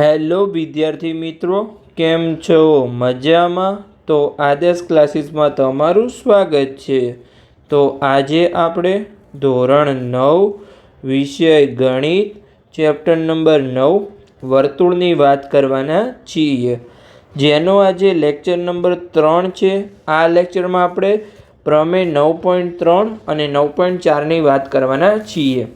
Hello વિદ્યાર્થી મિત્રો, કેમ છો? મજામાં? તો આદેશ ક્લાસીસમાં તમારું સ્વાગત છે. તો આજે આપણે ધોરણ નવ, વિષય ગણિત, ચેપ્ટર નંબર નવ, વર્તુળની વાત કરવાના છીએ. જેનો આજે લેક્ચર નંબર ત્રણ છે. આ લેક્ચરમાં આપણે પ્રમેય નવ પોઈન્ટ ત્રણ અને નવ પોઈન્ટ ચારની વાત કરવાના છીએ.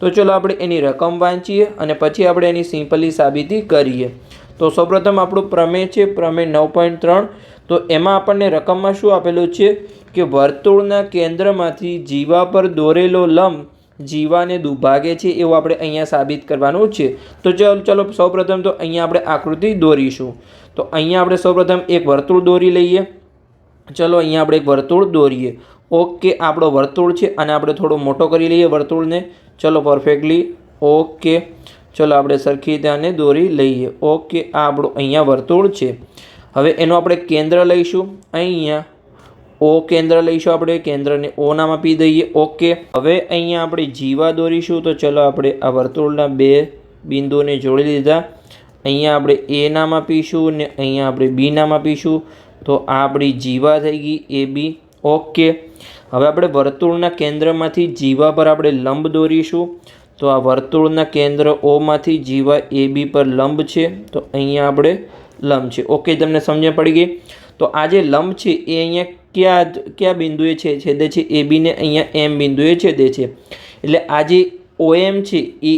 તો ચલો આપણે એની રકમ વાંચીએ અને પછી આપણે એની સિમ્પલી સાબિતી કરીએ. તો સૌપ્રથમ આપણું પ્રમેય છે, પ્રમેય નવ પોઈન્ટ ત્રણ. તો એમાં આપણને રકમમાં શું આપેલું છે કે વર્તુળના કેન્દ્રમાંથી જીવા પર દોરેલો લંબ જીવાને દુભાગે છે એવું આપણે અહીંયા સાબિત કરવાનું છે. તો ચલો ચલો સૌપ્રથમ તો અહીંયા આપણે આકૃતિ દોરીશું. તો અહીંયા આપણે સૌપ્રથમ એક વર્તુળ દોરી લઈએ. ચલો અહીંયા આપણે એક વર્તુળ દોરીએ. ઓકે આપણો વર્તુળ છે અને આપણે થોડો મોટો કરી લઈએ વર્તુળને. ચલો પરફેક્ટલી ઓકે. ચલો આપણે સરખી રીતે આને દોરી લઈએ. ઓકે, આ આપણું અહીંયા વર્તુળ છે. હવે એનું આપણે કેન્દ્ર લઈશું. અહીંયા. ઓ કેન્દ્ર લઈશું આપણે. કેન્દ્રને ઓ નામ આપી દઈએ. ઓકે. હવે અહીંયા આપણે જીવા દોરીશું. તો ચલો આપણે આ વર્તુળના બે બિંદુઓને જોડી લીધા અહીંયા આપણે એ નામ આપીશું ને અહીંયા આપણે બી નામ આપીશું. તો આ આપણી જીવા થઈ ગઈ, એ બી. ઓકે. હવે આપણે વર્તુળના કેન્દ્રમાંથી જીવા પર આપણે લંબ દોરીશું. તો આ વર્તુળના કેન્દ્ર ઓમાંથી જીવા એ બી પર લંબ છે. તો અહીંયા આપણે લંબ છે. ઓકે તમને સમજણ પડી ગઈ? તો આ જે લંબ છે, એ અહીંયા ક્યાં કયા બિંદુએ છે? છેદે છે એ બીને અહીંયા એમ બિંદુએ છેદે છે. એટલે આ જે ઓએમ છે, એ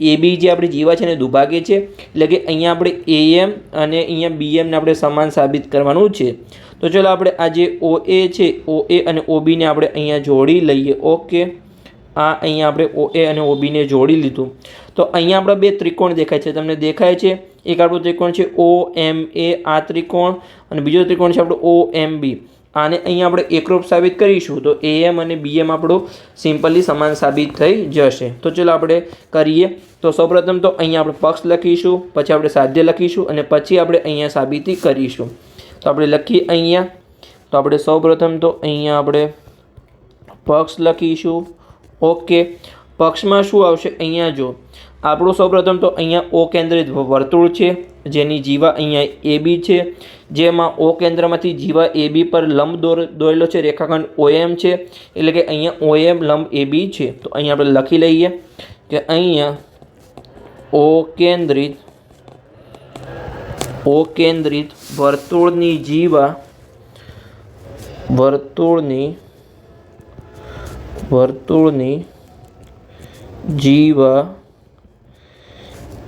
એ બી જે આપણી જીવા છે ને દુભાગે છે. એટલે કે અહીંયા આપણે એએમ અને અહીંયા બીએમને આપણે સમાન સાબિત કરવાનું છે. તો ચલો આપણે આ જે ઓ એ છે ઓ એ અને ઓબીને આપણે અહીંયા જોડી લઈએ. ઓકે આ અહીંયા આપણે ઓ એ અને ઓબીને જોડી લીધું. તો અહીંયા આપણા બે ત્રિકોણ દેખાય છે. તમને દેખાય છે, એક આપણો ત્રિકોણ છે ઓ એમ એ આ ત્રિકોણ અને બીજો ત્રિકોણ છે આપણો ઓ એમ બી આને અહીંયા આપણે એકરૂપ સાબિત કરીશું તો એ એમ અને બીએમ આપણું સિમ્પલી સમાન સાબિત થઈ જશે. તો ચલો આપણે કરીએ. તો સૌપ્રથમ તો અહીંયા આપણે પક્ષ લખીશું, પછી આપણે સાધ્ય લખીશું અને પછી આપણે અહીંયા સાબિતી કરીશું. તો આપણે લખીએ અહીંયા. તો આપણે સૌપ્રથમ તો અહીંયા આપણે પક્ષ લખીશું. ઓકે પક્ષમાં શું આવશે? અહીંયા જો આપણું સૌપ્રથમ તો અહીંયા ઓ કેન્દ્રિત વર્તુળ છે. જેની જીવા અહીંયા એ બી છે. જેમાં ઓ કેન્દ્રમાંથી જીવા એ બી પર લંબ દોર, દોરેલો છે. રેખાખંડ ઓએમ છે. એટલે કે અહીંયા ઓએમ લંબ એ બી છે. તો અહીંયા આપણે લખી લઈએ કે અહીંયા ઓ કેન્દ્રિત ઓ કેન્દ્રિત વર્તુળની જીવા વર્તુળની વર્તુળની જીવા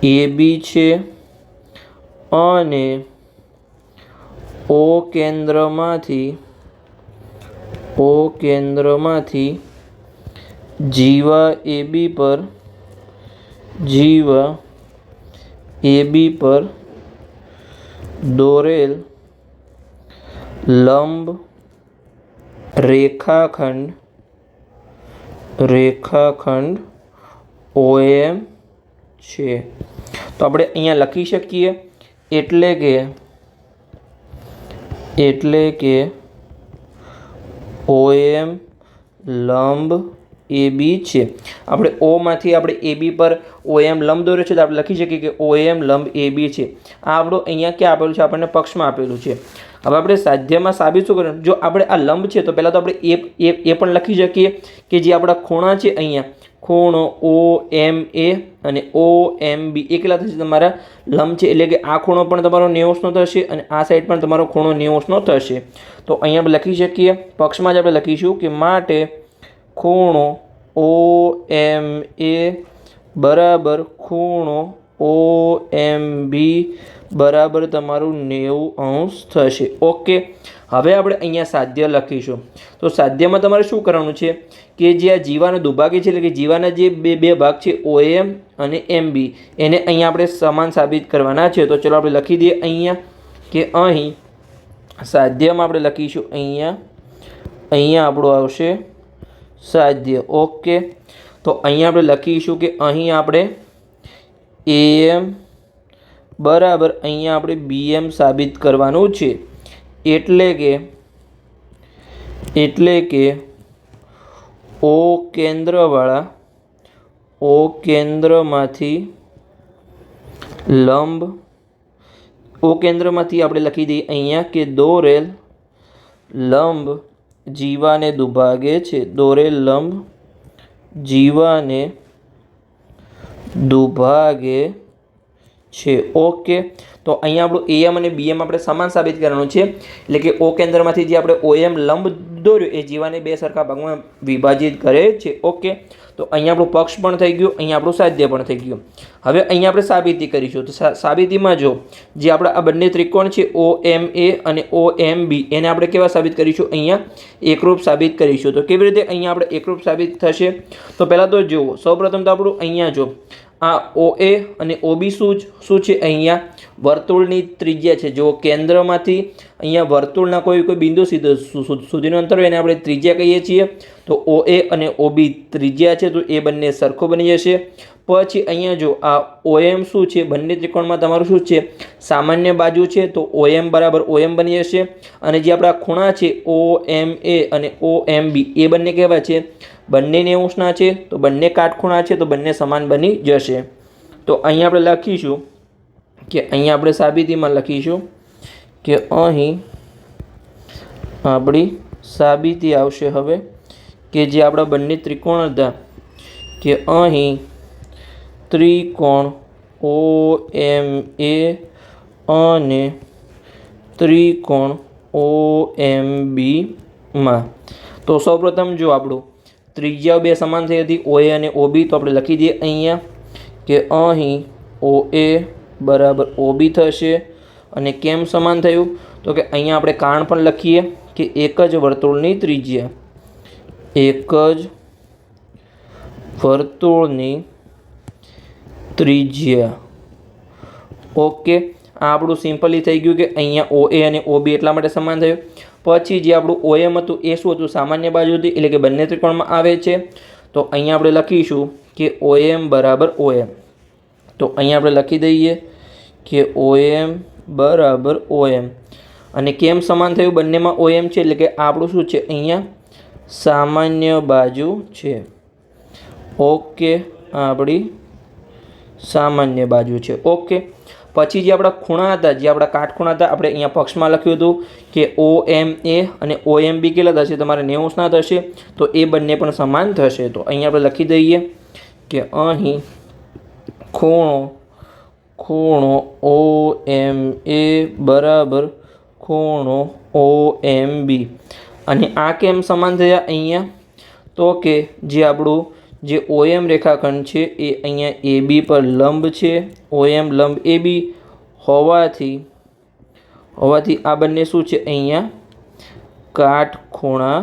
એ બી છે અને ઓ કેન્દ્રમાંથી ઓ કેન્દ્રમાંથી જીવા એ બી પર, જીવા એ બી પર દોરેલ લંબ રેખાખંડ રેખાખંડ ઓએમ છે. તો આપણે અહીંયા લખી શકીએ એટલે કે એટલે કે ઓએમ લંબ એ, બી છે. આપણે ઓમાંથી આપણે એ, બી પર ઓએમ લંબ દોર્યો છે તો આપણે લખી શકીએ કે ઓ એમ લંબ એ, બી છે. આ આપણો અહીંયા ક્યાં આપેલું છે? આપણને પક્ષમાં આપેલું છે. હવે આપણે સાધ્યમાં સાબિત શું કરવાનું? જો આપણે આ લંબ છે તો પહેલાં તો આપણે એ એ પણ લખી શકીએ કે જે આપણા ખૂણા છે અહીંયા. ખૂણો ઓ, એમ, એ અને ઓ, એમ, બી. એ કેટલા થશે? તમારા લંબ છે એટલે કે આ ખૂણો પણ તમારો નેવસનો થશે અને આ સાઈડ પણ તમારો ખૂણો નેવસનો થશે. તો અહીંયા આપણે લખી શકીએ. પક્ષમાં જ આપણે લખીશું કે માટે ખૂણો ઓ એમ એ બરાબર ખૂણો ઓ એમ બી બરાબર તમારું નેવું અંશ થશે. ઓકે હવે આપણે અહીંયા સાધ્ય લખીશું. તો સાધ્યમાં તમારે શું કરવાનું છે? કે જે આ જીવાના દુભાગ્ય છે, એટલે કે જીવાના જે બે બે ભાગ છે ઓ એમ અને એમ બી એને અહીંયા આપણે સમાન સાબિત કરવાના છે. તો ચલો આપણે લખી દઈએ અહીંયા કે અહીં સાધ્યમાં આપણે લખીશું અહીંયા અહીંયા આપણું આવશે સાધ્ય ઓકે. તો અહીંયા આપણે લખીશું કે અહીં આપણે એમ બરાબર અહીંયા આપણે બીએમ સાબિત કરવાનું છે. એટલે કે એટલે કે ઓ કેન્દ્રવાળા, ઓ કેન્દ્રમાંથી લંબ, ઓ કેન્દ્રમાંથી આપણે લખી દઈએ અહીંયા કે દોરેલ લંબ જીવાને દુભાગે છે. દોરેલ લંબ જીવાને દુભાગે છે. ઓકે. તો અહીંયા આપણું એએમ અને બીએમ આપણે સમાન સાબિત કરવાનું છે. એટલે કે ઓ કેન્દ્રમાંથી જે આપણે ઓએમ લંબ દોર્યો, એ જીવાને બે સરખા ભાગમાં વિભાજિત કરે છે. ઓકે. તો અહીંયા આપણું પક્ષ પણ થઈ ગયું, અહીંયા આપણું સાધ્ય પણ થઈ ગયું. હવે અહીંયા આપણે સાબિતી કરીશું. તો સાબિતીમાં જો, જે આપણા આ બંને ત્રિકોણ છે ઓ એમ એ અને ઓ એમ બી એને આપણે કેવા સાબિત કરીશું? અહીંયા એકરૂપ સાબિત કરીશું. તો કેવી રીતે અહીંયા આપણે એકરૂપ સાબિત થશે? તો પહેલાં તો જુઓ, સૌપ્રથમ તો આપણું અહીંયા જો, આ ઓ એ અને ઓબી શું જ- શું છે અહીંયા? વર્તુળની ત્રિજ્યા છે. જો કેન્દ્રમાંથી અહીંયા વર્તુળના કોઈ કોઈ બિંદુ સુધીનું અંતર હોય એને આપણે ત્રિજ્યા કહીએ છીએ. તો ઓ એ અને ઓબી ત્રિજ્યા છે તો એ બંને સરખો બની જશે. પછી અહીંયા જો આ ઓએમ શું છે? બંને ત્રિકોણમાં તમારું શું છે? સામાન્ય બાજુ છે તો ઓએમ બરાબર ઓએમ બની જશે. અને જે આપણા ખૂણા છે ઓ એમ એ અને ઓ એમ બી એ બંને કહેવા છે. બંને નેવુંસના છે તો બંને કાટખૂણા છે તો બંને સમાન બની જશે. તો અહીંયા આપણે લખીશું કે અહીંયા આપણે સાબિતીમાં લખીશું કે અહીં આપણી સાબિતી આવશે હવે કે જે આપણા બંને ત્રિકોણ હતા કે અહીં ત્રિકોણ ઓ, એમ, એ અને ત્રિકોણ ઓ, એમ બીમાં તો સૌપ્રથમ જો આપણું ત્રિજ્યા બે સમાન થઈ હતી, ઓ, એ અને ઓ, બી, તો આપણે લખી દઈએ અહીંયા કે અહીં ઓ, એ બરાબર ઓબી થશે. અને કેમ સમાન થયું? તો કે અહીંયા આપણે કારણ પણ લખીએ કે એક જ વર્તુળની ત્રિજ્યા. એક જ વર્તુળની ત્રિજ્યા. ઓકે, આ આપણું સિમ્પલી થઈ ગયું કે અહીંયા ઓ એ અને ઓ બી એટલા માટે સમાન થયું. પછી જે આપણું ઓ એમ હતું, એ શું હતું? સામાન્ય બાજુ હતી, એટલે કે બંને ત્રિકોણમાં આવે છે. તો અહીંયા આપણે લખીશું કે ઓ એમ બરાબર ઓ એમ. તો અહીંયા આપણે લખી દઈએ કે ઓએમ બરાબર ઓએમ અને કેમ સમાન થયું? બંનેમાં ઓએમ છે એટલે કે આપણું શું છે? અહીંયા સામાન્ય બાજુ છે. ઓકે આપણી સામાન્ય બાજુ છે. ઓકે પછી જે આપણા ખૂણા હતા, જે આપણા કાટખૂણા હતા, આપણે અહીંયા પક્ષમાં લખ્યું હતું કે ઓ એમ એ અને ઓ એમ બી કેટલા થશે? તમારે નેવુંસના થશે. તો એ બંને પણ સમાન થશે. તો અહીંયા આપણે લખી દઈએ કે અહીં ખૂણો ખૂણો ઓ એમ એ બરાબર ખૂણો ઓ એમ બી અને આ કેમ સમાન થયા અહીંયા? તો કે જે આપણું જે ઓએમ રેખાખંડ છે એ અહીંયા એ બી પર લંબ છે. ઓએમ લંબ એ બી હોવાથી હોવાથી આ બંને શું છે અહીંયા? કાટખૂણા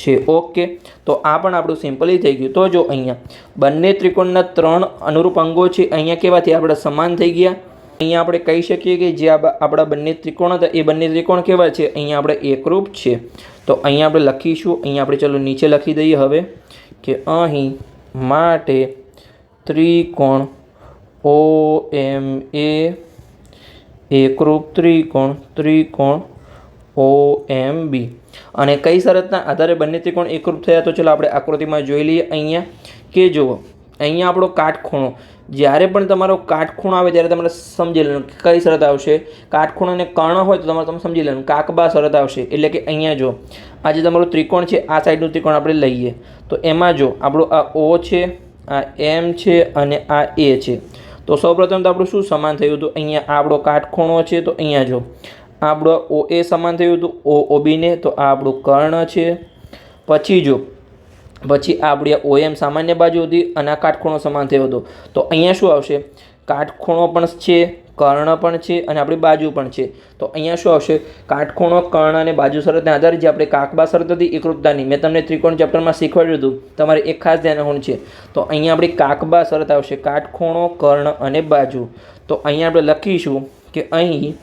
છે. ઓકે તો આ પણ આપણું સિમ્પલી થઈ ગયું. તો જો અહીંયા બંને ત્રિકોણના ત્રણ અનુરૂપ અંગો છે, અહીંયા કેવાથી આપણે સમાન થઈ ગયા? અહીંયા આપણે કહી શકીએ કે જે આપણા બંને ત્રિકોણ હતા, એ બંને ત્રિકોણ કેવા છે? અહીંયા આપણે એકરૂપ છે. તો અહીંયા આપણે લખીશું. અહીંયા આપણે ચલો નીચે લખી દઈએ હવે કે અહીં માટે ત્રિકોણ ઓ એમ એ એકરૂપ ત્રિકોણ ત્રિકોણ ઓ એમ બી અને કઈ શરતના આધારે બંને ત્રિકોણ એકરૂપ થયા, તો ચલો આપણે આકૃતિમાં જોઈ લઈએ અહીંયા. કે જુઓ, અહીંયા આપણો કાટખૂણો. જ્યારે પણ તમારો કાટખૂણો આવે ત્યારે તમારે સમજી લેવાનું કઈ શરત આવશે. કાટખૂણો અને કર્ણ હોય તો તમારે તમે સમજી લેવાનું. કાકબા શરત આવશે. એટલે કે અહીંયા જો આ જે તમારું ત્રિકોણ છે, આ સાઈડનું ત્રિકોણ આપણે લઈએ. તો એમાં જો આપણો આ ઓ છે, આ એમ છે અને આ એ છે. તો સૌપ્રથમ તો આપણું શું સમાન થયું? હતું અહીંયા આપણો કાટખૂણો છે, તો અહીંયા જો આપણો ઓ એ સમાન થયું હતું ઓ ઓબીને તો આ આપણું કર્ણ છે. પછી જો, પછી આ ઓ એમ સામાન્ય બાજુ હતી અને આ કાટખૂણો સમાન થયો હતો. તો અહીંયા શું આવશે? કાટખૂણો પણ છે, કર્ણ પણ છે અને આપણી બાજુ પણ છે. તો અહીંયા શું આવશે? કાટખૂણો, કર્ણ અને બાજુ શરતને આધારે જે આપણે કાકબા શરત હતી, એકરૂપતાની, મેં તમને ત્રિકોણ ચેપ્ટરમાં શીખવાડ્યું હતું, તમારે એક ખાસ ધ્યાન રાખવાનું છે. તો અહીંયા આપણી કાકબા શરત આવશે, કાટખૂણો, કર્ણ અને બાજુ. તો અહીંયા આપણે લખીશું કે અહીં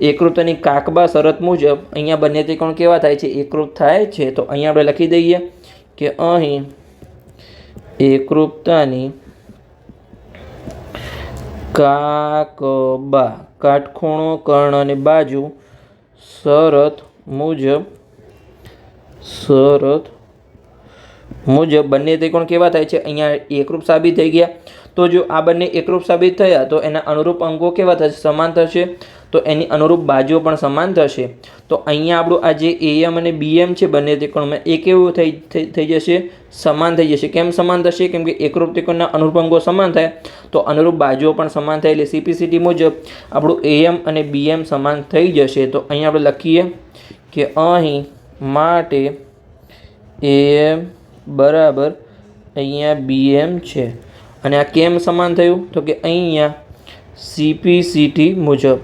એકરૂપતાની કાકબા શરત મુજબ અહીંયા બંને ત્રિકોણ કેવા થાય છે? એકરૂપ થાય છે. તો અહીંયા આપણે લખી દઈએ કે અહીં એકરૂપતાની કાકબા કાટખૂણો કર્ણ અને બાજુ શરત મુજબ શરત મુજબ બંને ત્રિકોણ કેવા થાય છે? અહીંયા એકરૂપ સાબિત થઈ ગયા. તો જો આ બંને એકરૂપ સાબિત થયા, તો એના અનુરૂપ અંકો કેવા થશે? સમાન થશે. તો એની અનુરૂપ બાજુઓ પણ સમાન થશે. તો અહીંયા આપણું આ જે એએમ અને બીએમ છે, બંને ત્રિકોણમાં એ કેવું થઈ થઈ જશે, સમાન થઈ જશે. કેમ સમાન થશે? કેમ કે એકરૂપ ત્રિકોણના અનુરૂપ અંગો સમાન થાય, તો અનુરૂપ બાજુઓ પણ સમાન થાય. એટલે સીપીસીટી મુજબ આપણું એએમ અને બીએમ સમાન થઈ જશે. તો અહીંયા આપણે લખીએ કે અહીં માટે એએમ બરાબર અહીંયા બીએમ છે. અને આ કેમ સમાન થયું? તો કે અહીંયા સીપીસીટી મુજબ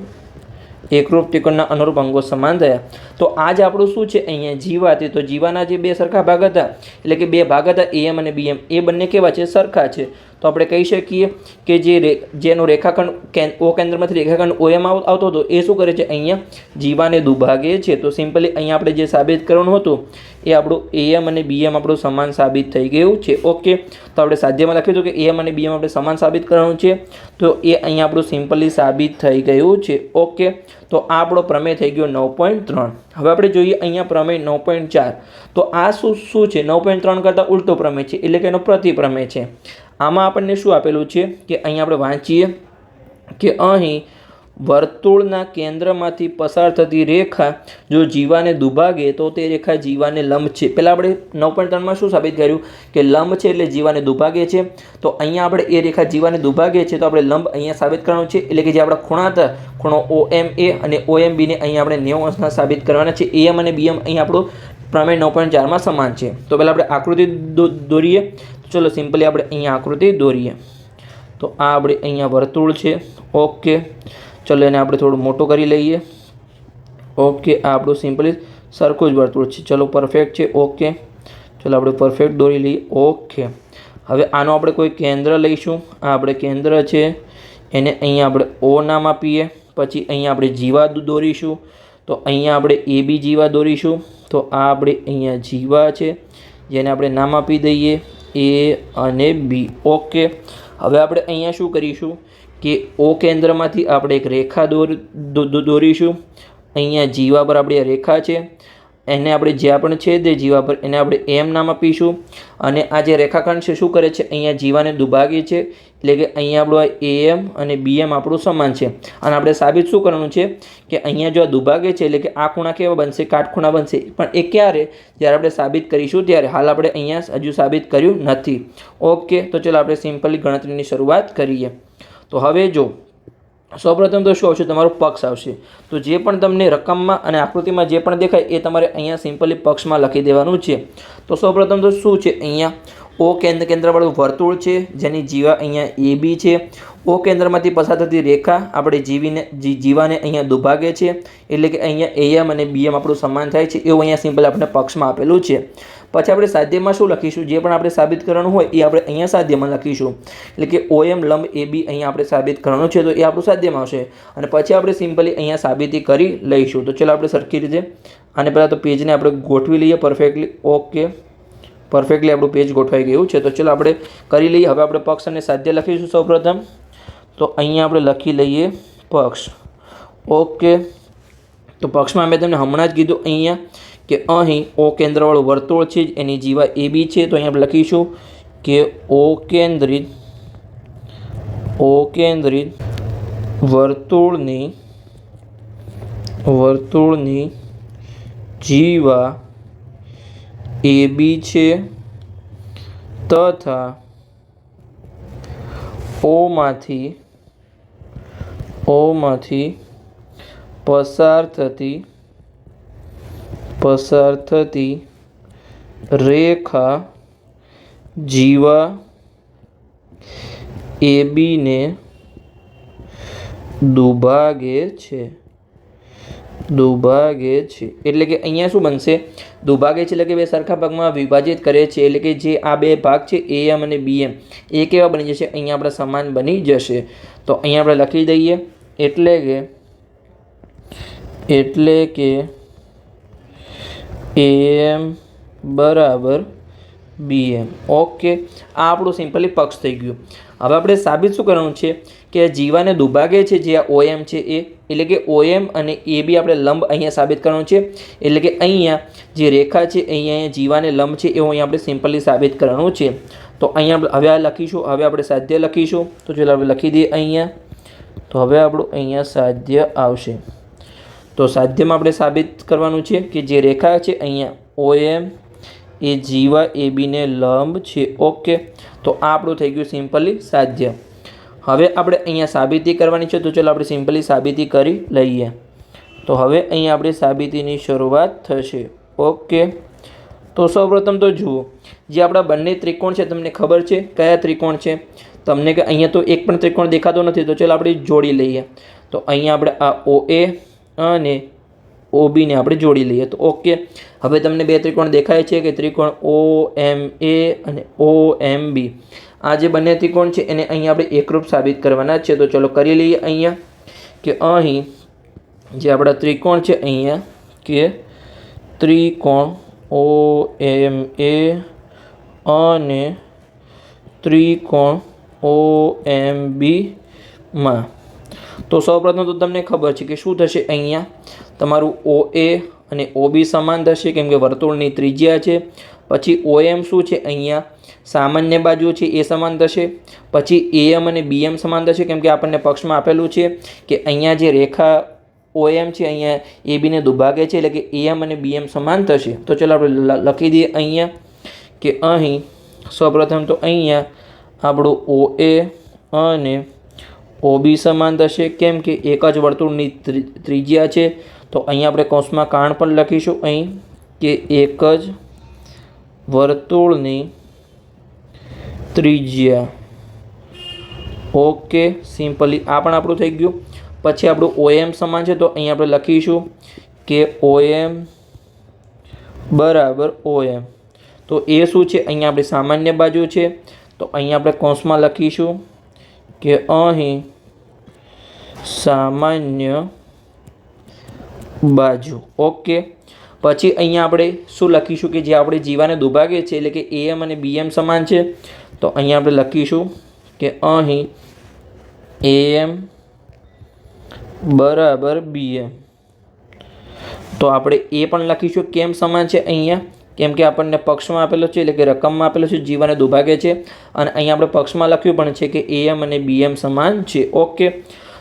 એકરૂપ ત્રિકોણના અનુરૂપ અંગો સમાન થયા. તો આ જ આપણું શું છે? અહીંયા જીવા તો જીવાના જે બે સરખા ભાગ હતા, એટલે કે બે ભાગ હતા એએમ અને બીએમ એ બંને કેવા છે? સરખા છે. તો આપણે કહી શકીએ કે જે જેનો રેખાખંડ ઓ કેન્દ્રમાંથી રેખાખંડ ઓએમ આવતો હતો, એ શું કરે છે? અહીંયા જીવાને દુભાગે છે. તો સિમ્પલી અહીંયા આપણે જે સાબિત કરવાનું હતું, એ આપણું એએમ અને બીએમ આપણું સમાન સાબિત થઈ ગયું છે. ઓકે, તો આપણે સાધ્યમાં લખ્યું હતું કે એમ અને બીએમ આપણે સમાન સાબિત કરવાનું છે. તો એ અહીંયા આપણું સિમ્પલી સાબિત થઈ ગયું છે. ઓકે, તો આ આપણો પ્રમેય થઈ ગયો નવ પોઈન્ટ ત્રણ. હવે આપણે જોઈએ અહીંયા પ્રમેય નવ પોઈન્ટ ચાર. તો આ શું શું છે? નવ પોઈન્ટ ત્રણ કરતાં ઉલટો પ્રમેય છે, એટલે કે એનો પ્રતિપ્રમેય છે. આમાં આપણને શું આપેલું છે કે અહીં આપણે વાંચીએ કે અહીં વર્તુળના કેન્દ્રમાંથી પસાર થતી રેખા જો જીવાને દુભાગે તો તે રેખા જીવાને લંબ છે. પહેલાં આપણે નવ પોઈન્ટ ત્રણમાં શું સાબિત કર્યું કે લંબ છે એટલે જીવાને દુભાગે છે. તો અહીંયા આપણે એ રેખા જીવાને દુભાગે છે તો આપણે લંબ અહીંયા સાબિત કરવાનું છે. એટલે કે જે આપણા ખૂણા હતા ખૂણો ઓ એમ એ અને ઓ એમ બીને અહીંયા આપણે નેવું અંશના સાબિત કરવાના છે. એમ અને બીએમ અહીં આપણું પ્રમેય નવ પોઈન્ટ ચારમાં સમાન છે. તો પહેલાં આપણે આકૃતિ દોરીએ. ચલો સિમ્પલી આપણે અહીંયા આકૃતિ દોરીએ. તો આ આપણે અહીંયા વર્તુળ છે. ઓકે. ચલો એને આપણે થોડું મોટું કરી લઈએ. ઓકે, આ આપણું સિમ્પલી સરખું જ વર્તુળ છે. ચલો પરફેક્ટ છે. ઓકે. ચલો આપણે પરફેક્ટ દોરી લઈએ. ઓકે. હવે આનો આપણે કોઈ કેન્દ્ર લઈશું. આ આપણે કેન્દ્ર છે. એને અહીંયા આપણે ઓ નામ આપીએ. પછી અહીંયા આપણે જીવા દોરીશું. તો અહીંયા આપણે એ બી જીવા દોરીશું. તો આ આપણે અહીંયા જીવા છે. જેને આપણે નામ આપી દઈએ. એ અને બી. ઓકે. હવે આપણે અહીંયા શું કરીશું કે ઓ કેન્દ્રમાંથી આપણે એક રેખા દોર દોરીશું. અહીંયા જીવા પર આપણી રેખા છે. એને આપણે જ્યાં પણ છે તે જીવા પર એને આપણે એમ નામ આપીશું. અને આ જે રેખાખંડ છે, શું કરે છે? અહીંયા જીવાને દુભાગે છે. એટલે કે અહીંયા આપણું આ એએમ અને બીએમ આપણું સમાન છે. અને આપણે સાબિત શું કરવાનું છે? કે અહીંયા જો આ દુભાગે છે, એટલે કે આ ખૂણા કેવા બનશે? કાટખૂણા બનશે. પણ એ ક્યારે? જ્યારે આપણે સાબિત કરીશું ત્યારે. હાલ આપણે અહીંયા હજુ સાબિત કર્યું નથી. ઓકે, તો ચલો આપણે સિમ્પલી ગણતરીની શરૂઆત કરીએ. તો હવે જો સૌપ્રથમ તો શું આવશે? તમારો પક્ષ આવશે. તો જે પણ તમને રકમમાં અને આકૃતિમાં જે પણ દેખાય એ તમારે અહીંયા સિમ્પલી પક્ષમાં લખી દેવાનું છે. તો સૌપ્રથમ તો શું છે? અહીંયા ઓ કેન્દ્ર કેન્દ્રવાળું વર્તુળ છે, જેની જીવા અહીંયા એ બી છે. ઓ કેન્દ્રમાંથી પસાર થતી રેખા આપણે જીવીને જીવાને અહીંયા દુભાગે છે. એટલે કે અહીંયા એએમ અને બીએમ આપણું સમાન થાય છે. એવું અહીંયા સિમ્પલ આપણે પક્ષમાં આપેલું છે. પછી આપણે સાધ્યમાં શું લખીશું? જે પણ આપણે સાબિત કરવાનું હોય, એ આપણે અહીંયા સાધ્યમાં લખીશું. એટલે કે ઓએમ લંબ એ બી અહીંયા આપણે સાબિત કરવાનું છે, તો એ આપણું સાધ્યમાં આવશે. અને પછી આપણે સિમ્પલી અહીંયા સાબિતી કરી લઈશું. તો ચલો આપણે સરખી રીતે, આને પહેલાં તો પેજને આપણે ગોઠવી લઈએ પરફેક્ટલી. ઓકે. પરફેક્ટલી આપણું પેજ ગોઠવાઈ ગયું છે. તો ચલો આપણે કરી લઈએ. હવે આપણે પક્ષ અને સાધ્ય લખીશું સૌપ્રથમ. તો અહીંયા આપણે લખી લઈએ પક્ષ. ઓકે. તો પક્ષમાં મેં તમને હમણાં જ કીધું, અહીંયા કે અહીં ઓ કેન્દ્રવાળું વર્તુળ છે એની જીવા એ બી છે, તો અહીંયા આપણે લખીશું કે ઓ કેન્દ્રિત ઓ કેન્દ્રિત વર્તુળની વર્તુળની જીવા એ બી છે તથા ઓમાંથી ઓમાંથી પસાર થતી પસાર થતી રેખા જીવા એબીને બીને દુભાગે છે. દુભાગે છે. એટલે કે અહીંયા શું બનશે? દુભાગે છે એટલે કે બે સરખા ભાગમાં વિભાજિત કરે છે. એટલે કે જે આ બે ભાગ છે, એ એમ અને બી એમ, એ કેવા બની જશે? અહીંયા આપણે સમાન બની જશે. તો અહીંયા આપણે લખી દઈએ, એટલે કે એટલે કે એમ બરાબર બીએમ. ઓકે. આ આપણું સિમ્પલી પક્ષ થઈ ગયું. હવે આપણે સાબિત શું કરવાનું છે? કે જીવાને દુભાગે છે જે આ ઓએમ છે એ, એટલે કે ઓએમ અને એ બી આપણે લંબ અહીંયા સાબિત કરવાનું છે. એટલે કે અહીંયા જે રેખા છે, અહીંયા જીવાને લંબ છે, એવું અહીંયા આપણે સિમ્પલી સાબિત કરવાનું છે. તો અહીંયા હવે આ લખીશું. હવે આપણે સાધ્ય લખીશું. તો ચાલો આપણે લખી દઈએ અહીંયા. તો હવે આપણું અહીંયા સાધ્ય આવશે. તો સાધ્યમાં આપણે સાબિત કરવાનું છે કે જે રેખા છે અહીંયા ઓએમ એ જીવા, એ બીને લંબ છે. ઓકે તો આ આપણું થઈ ગયું સિમ્પલી સાધ્ય. હવે આપણે અહીંયા સાબિતી કરવાની છે, તો ચાલો આપણે સિમ્પલી સાબિતી કરી લઈએ. તો હવે અહીંયા આપણે સાબિતીની શરૂઆત થશે. ઓકે તો સૌપ્રથમ તો જુઓ, જે આપણા બંને ત્રિકોણ છે, તમને ખબર છે? કયા ત્રિકોણ છે? તમને કે અહીંયા તો એક પણ ત્રિકોણ દેખાતો નથી, તો ચાલો આપણે જોડી લઈએ. તો અહીંયા આપણે આ ઓ એ અને ઓબીને આપણે જોડી લઈએ. તો ઓકે હવે તમને બે ત્રિકોણ દેખાય છે કે ત્રિકોણ ઓ એમ એ અને ઓ એમ બી આ જે બંને ત્રિકોણ છે એને અહીંયા આપણે એકરૂપ સાબિત કરવાના છે. તો ચલો કરી લઈએ અહીંયા કે અહીં જે આપણા ત્રિકોણ છે અહીંયા કે ત્રિકોણ ઓ એમ એ અને ત્રિકોણ ઓ એમ બીમાં તો સૌપ્રથમ તો તમને ખબર છે કે શું થશે અહીંયા? તમારું ઓ એ અને ઓ બી સમાન થશે, કેમ કે વર્તુળની ત્રિજ્યા છે. પછી ઓ એમ શું છે અહીંયા? સામાન્ય બાજુ છે, એ સમાન થશે. પછી એએમ અને બીએમ સમાન થશે, કેમ કે આપણને પક્ષમાં આપેલું છે કે અહીંયા જે રેખા ઓએમ છે, અહીંયા એ બીને દુભાગે છે, એટલે કે એએમ અને બીએમ સમાન થશે. તો ચલો આપણે લખી દઈએ અહીંયા કે અહીં, સૌપ્રથમ તો અહીંયા આપણું ઓ એ અને ઓબી સમાન થશે. કેમ કે એક જ વર્તુળની ત્રિ- ત્રિજ્યા છે. તો અહીંયા આપણે કૌંસમાં કાણ પણ લખીશું. અહીં કે એક જ વર્તુળની ત્રિજ્યા. ઓકે, સિમ્પલી આ પણ આપણું થઈ ગયું. પછી આપણું ઓએમ સમાન છે. તો અહીં આપણે લખીશું કે ઓએમ બરાબર ઓએમ. તો એ શું છે? અહીંયા આપણી સામાન્ય બાજુ છે. તો અહીંયા આપણે કૌંસમાં લખીશું કે અહીં સામાન્ય બાજુ. ઓકે પછી અહીંયા આપણે શું લખીશું કે જે આપણે જીવાને દુભાગે છે, એટલે કે એએમ અને બીએમ સમાન છે, તો અહીંયા આપણે લખીશું કે અહીં એએમ બરાબર બીએમ તો આપણે એ પણ લખીશું, કેમ સમાન છે અહીંયા? કેમ કે આપણને પક્ષમાં આપેલો છે, એટલે કે રકમમાં આપેલો છે, જીવાને દુભાગે છે. અને અહીંયા આપણે પક્ષમાં લખ્યું પણ છે કે એએમ અને બીએમ સમાન છે. ઓકે.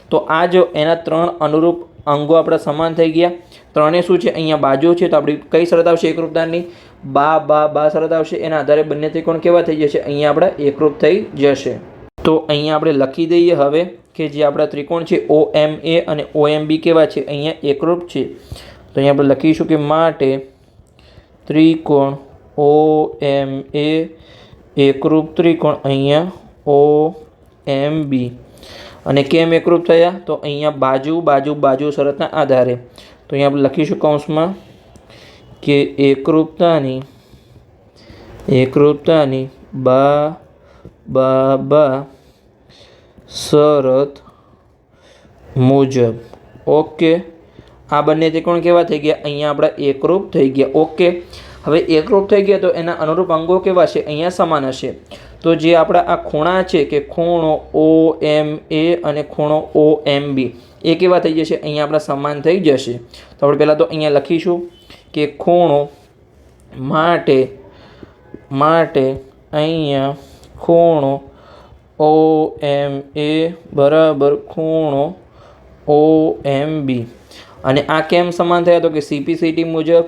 તો આ જો એના ત્રણ અનુરૂપ અંગો આપણા સમાન થઈ ગયા. ત્રણે શું છે? અહીંયા બાજુ છે, તો આપણી કઈ શરત આવશે? એકરૂપતાની. બા બા બા શરત આવશે. એના આધારે બંને ત્રિકોણ કેવા થઈ જશે? અહીંયા આપણા એકરૂપ થઈ જશે. તો અહીંયા આપણે લખી દઈએ હવે કે જે આપણા ત્રિકોણ છે, ઓ, એમ, એ અને ઓ, એમ, બી કેવા છે? અહીંયા એકરૂપ છે. તો અહીંયા આપણે લખીશું કે માટે ત્રિકોણ ઓ એમ એ એકરૂપ ત્રિકોણ અહીંયા ઓ એમ બી અને કેમ એકરૂપ થયા? તો અહીંયા બાજુ બાજુ બાજુ શરતના આધારે. તો અહીંયા આપણે લખીશું કૌંસમાં કે એકરૂપતાની એકરૂપતાની બા બા બા શરત મુજબ. ઓકે. આ બંને ત્રિકોણ કેવા થઈ ગયા? અહીંયા આપણા એકરૂપ થઈ ગયા. ઓકે. હવે એકરૂપ થઈ ગયા તો એના અનુરૂપ અંગો કેવા છે? અહીંયા સમાન હશે. તો જે આપણા આ ખૂણા છે કે ખૂણો ઓ, એમ, એ અને ખૂણો ઓ, એમ, બી, એ કેવા થઈ જશે? અહીંયા આપણા સમાન થઈ જશે. તો આપણે પહેલાં તો અહીંયા લખીશું કે ખૂણો માટે માટે અહીંયા ખૂણો ઓ, એમ, એ બરાબર ખૂણો ઓ, એમ, બી. અને આ કેમ સમાન થયા તો કે સીપીસીટી મુજબ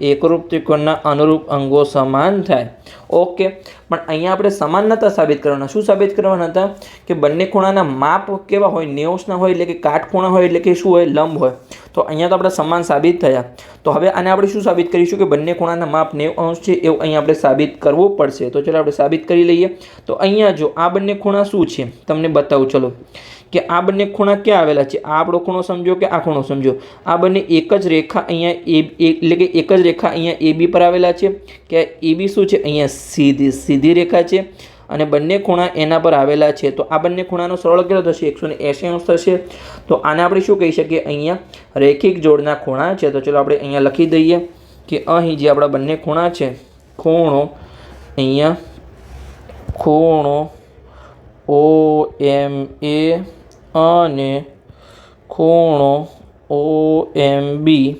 એકરૂપ ત્રિકોણના અનુરૂપ અંગો સમાન થાય. ઓકે પણ અહીંયા આપણે સમાન નહોતા સાબિત કરવાના. શું સાબિત કરવાના હતા? કે બંને ખૂણાના માપ કેવા હોય? નેવુંસના હોય એટલે કે કાટખૂણા હોય એટલે કે શું હોય? લંબ હોય. તો અહીંયા તો આપણે સમાન સાબિત થયા. તો હવે આને આપણે શું સાબિત કરીશું કે બંને ખૂણાના માપ નેવ અંશ છે એવું અહીંયા આપણે સાબિત કરવું પડશે. તો ચલો આપણે સાબિત કરી લઈએ. તો અહીંયા જો આ બંને ખૂણા શું છે? તમને બતાવું. ચલો. કે આ બંને ખૂણા ક્યાં આવેલા છે? આ આપણો ખૂણો સમજો કે આ ખૂણો સમજો? આ બંને એક જ રેખા અહીંયા એ એટલે કે એક જ રેખા અહીંયા એ બી પર આવેલા છે કે એ બી શું છે? અહીંયા સીધી સીધી રેખા છે અને બંને ખૂણા એના પર આવેલા છે. તો આ બંને ખૂણાનો સરળ કેટલો થશે? એકસો ને એંશી અંશ થશે. તો આને આપણે શું કહી શકીએ? અહીંયા રેખિક જોડના ખૂણા છે. તો ચલો આપણે અહીંયા લખી દઈએ કે અહીં જે આપણા બંને ખૂણા છે, ખૂણો અહીંયા ખૂણો ઓ એમ એ અને ખૂણો ઓ એમ બી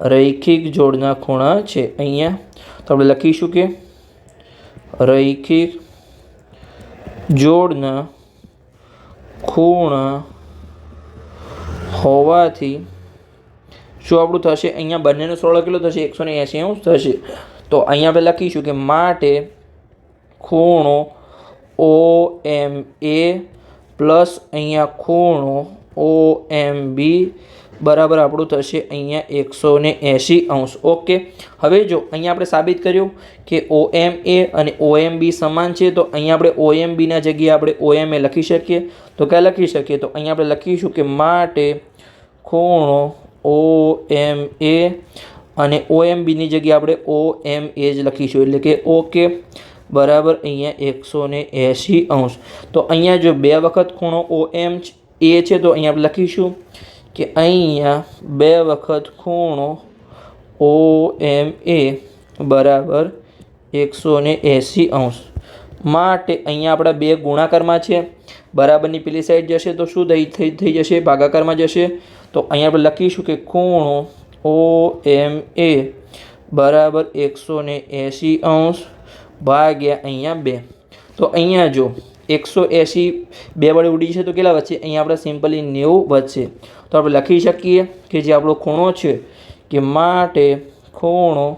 રૈખિક જોડના ખૂણા છે. અહીંયા તો આપણે લખીશું કે રૈખિક જોડના ખૂણા હોવાથી શું આપણું થશે? અહીંયા બંનેનો સરળ કેટલો થશે? એકસો ને એંસી અંશ થશે. તો અહીંયા આપણે લખીશું કે માટે ખૂણો ઓ એમ એ પ્લસ અહીંયા ખૂણો ઓ એમ બી બરાબર આપણું થશે અહીંયા એકસો ને એંશી અંશ. ઓકે. હવે જો અહીંયા આપણે સાબિત કર્યું કે ઓ એમ એ અને ઓ એમ બી સમાન છે, તો અહીંયા આપણે ઓ એમ બીના જગ્યાએ આપણે ઓ એમ એ લખી શકીએ. તો ક્યાં લખી શકીએ? તો અહીંયા આપણે લખીશું કે માટે ખૂણો ઓ એમ એ અને ઓ એમ બીની જગ્યાએ આપણે ઓ એમ એ જ લખીશું. એટલે કે ઓકે. બરાબર અહીંયા એકસો ને એંશી અંશ. તો અહીંયા જો બે વખત ખૂણો ઓ એમ એ છે, તો અહીંયા લખીશું કે અહીંયા બે વખત ખૂણો ઓ એમ એ બરાબર એકસો ને એંશી અંશ. માટે અહીંયા આપણા બે ગુણાકારમાં છે, બરાબરની પેલી સાઈડ જશે તો શું થઈ થઈ જશે, ભાગાકારમાં જશે. તો અહીંયા આપણે લખીશું કે ખૂણો ઓ એમ એ બરાબર એકસો ને એંશી અંશ. ભાગ્યા અહીંયા બે. તો અહીંયા જો, એકસો એંશી બે વડે ઉડી છે તો કેટલા વધશે? અહીંયા આપણે સિમ્પલી નેવું વધશે. તો આપણે લખી શકીએ કે જે આપણો ખૂણો છે, કે માટે ખૂણો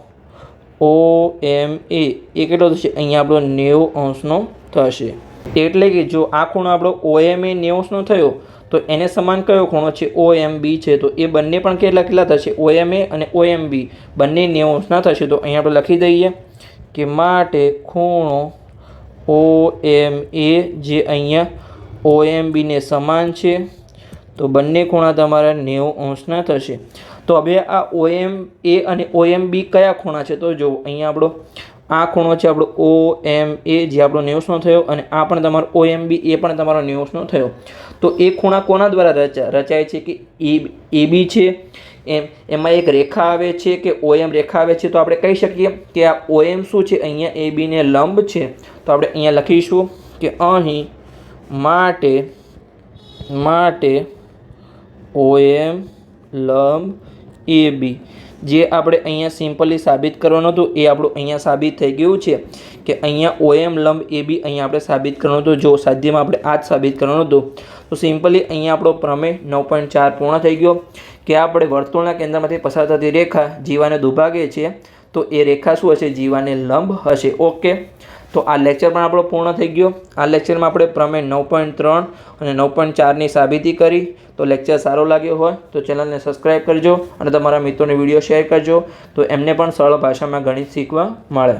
ઓ એમ એ એ કેટલો થશે? અહીંયા આપણો નેવું અંશનો થશે. એટલે કે જો આ ખૂણો આપણો ઓ એમ એ નેવું થયો, તો એને સમાન કયો ખૂણો છે? ઓ એમ બી છે. તો એ બંને પણ કેટલા કેટલા થશે? ઓ એમ એ અને ઓ એમ બી બંને નેવું અંશના થશે. તો અહીંયા આપણે લખી દઈએ. કે માટે ખૂણો ઓ એમ એ જે અહીંયા ઓ એમ બીને સમાન છે, તો બંને ખૂણા તમારા નેવું અંશના થશે. તો હવે આ ઓ એમ એ અને ઓ એમ બી કયા ખૂણા છે? તો જો અહીંયા આપણો, આ ખૂણો છે આપણો ઓ એમ એ જે આપણો નેવુંસનો થયો અને આ પણ તમારો ઓ એમ બી એ પણ તમારો નેવુંસનો થયો. તો એ ખૂણા કોના દ્વારા રચા, રચાય છે કે એ એ બી છે? એમ, એમાં એક રેખા આવે છે કે ઓ એમ રેખા આવે છે, તો આપણે કહી શકીએ કે આ ઓ એમ શું છે? અહીંયા એ બીને લંબ છે. તો આપણે અહીંયા લખીશું કે અહીં માટે માટે ઓ એમ લંબ એ બી જે આપણે અહીંયા સિમ્પલી સાબિત કરવાનું હતું, એ આપણું અહીંયા સાબિત થઈ ગયું છે કે અહીંયા ઓ એમ લંબ એ બી અહીંયા આપણે સાબિત કરવાનું હતું. જો સાધ્યમાં આપણે આ જ સાબિત કરવાનું હતું તો સિમ્પલી અહીંયા આપણો પ્રમેય નવ પોઈન્ટ ચાર પૂર્ણ થઈ ગયો. કે આપણે વર્તુળના કેન્દ્રમાંથી પસાર થતી રેખા જીવાને દુભાગે છે, તો એ રેખા શું હશે? જીવાને લંબ હશે. ઓકે તો આ લેક્ચર પણ આપણો પૂર્ણ થઈ ગયો. આ લેક્ચરમાં આપણે પ્રમેય નવ પોઈન્ટ ત્રણ અને નવ પોઈન્ટ ચારની સાબિતી કરી. તો લેક્ચર સારો લાગ્યો હોય તો ચેનલને સબસ્ક્રાઈબ કરજો અને તમારા મિત્રોને વીડિયો શેર કરજો. તો એમને પણ સરળ ભાષામાં ગણિત શીખવા મળે.